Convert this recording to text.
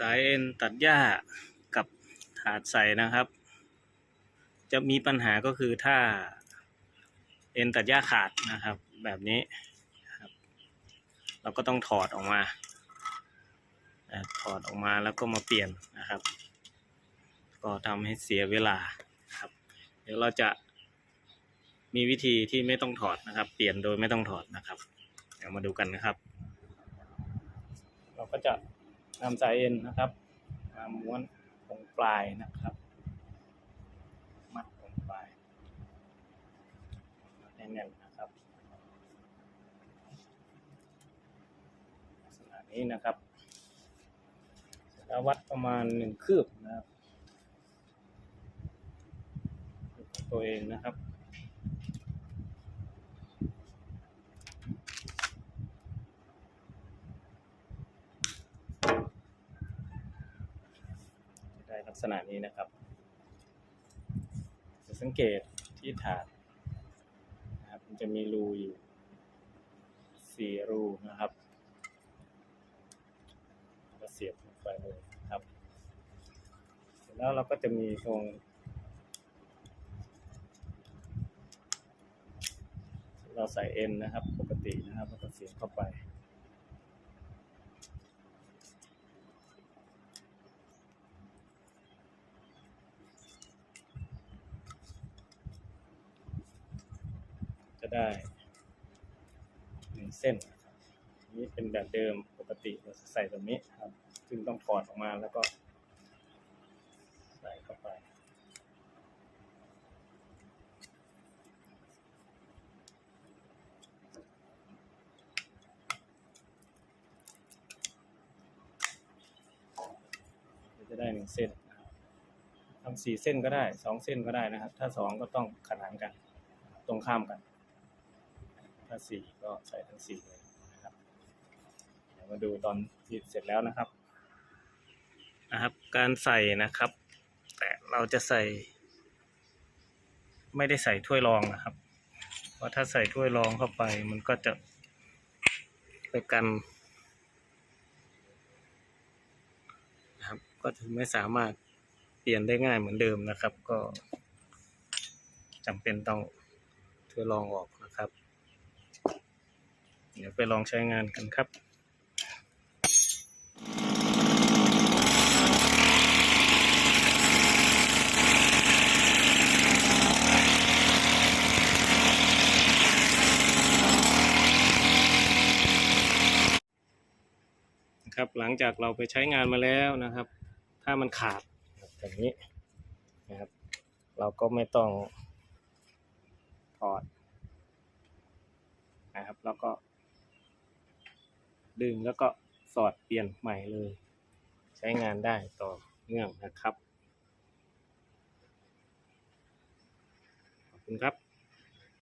สายเอ็นตัดหญ้ากับถาดใส่นะครับ จะมีปัญหาก็คือถ้าเอ็นตัดหญ้าขาดนะครับ แบบนี้ครับเราก็ต้องถอดออกมาถอดออกมาแล้วก็มาเปลี่ยนนะครับ ก็ทำให้เสียเวลาครับ เดี๋ยวเราจะมีวิธีที่ไม่ต้องถอดนะครับ เปลี่ยนโดยไม่ต้องถอดนะครับ เดี๋ยวมาดูกันนะครับ เราก็จะ นำสายเอ็นนะครับมาม้วนตรงปลายนะครับ มัดตรงปลายแน่นนะครับลักษณะนี้นะครับแล้ววัดประมาณหนึ่งคืบนะครับตัวเองนะครับ จะได้ ลักษณะนี้นะครับ จะสังเกตที่ถาดนะครับมันจะมีรูอยู่สี่รูนะครับก็เสียบลงไปเลยครับเสร็จแล้วเราก็จะมีตรงเราใส่เอ็นนะครับ ปกตินะครับแล้วก็เสียบเข้าไป ได้หนึ่งเส้นครับนี่เป็นแบบเดิมปกติเราใส่แบบนี้ครับ ซึ่งต้องถอดออกมาแล้วก็ ใส่เข้าไป จะได้หนึ่งเส้นทำสี่เส้นก็ได้สองเส้นก็ได้นะครับ ถ้าสองก็ต้องขนานกัน ตรงข้ามกัน ถ้าสี่ก็ใส่ทั้งสี่เลยนะครับเดี๋ยวมาดูตอนที่เสร็จแล้วนะครับ นะครับ การใส่นะครับ แต่เราจะใส่ ไม่ได้ใส่ถ้วยรองนะครับ เพราะถ้าใส่ถ้วยรองเข้าไปมันก็จะไปกันนะครับ ก็ถึงไม่สามารถเปลี่ยนได้ง่ายเหมือนเดิมนะครับ ก็จำเป็นต้องถ้วยรองออกนะครับ เดี๋ยวไปลองใช้งานกันครับครับหลังจากเราไปใช้งานมาแล้วนะครับ ถ้ามันขาดแบบนี้นะครับ เราก็ไม่ต้องถอดนะครับแล้วก็ ดึงแล้วก็สอดเปลี่ยนใหม่เลย ใช้งานได้ต่อเนื่องนะครับ ขอบคุณครับ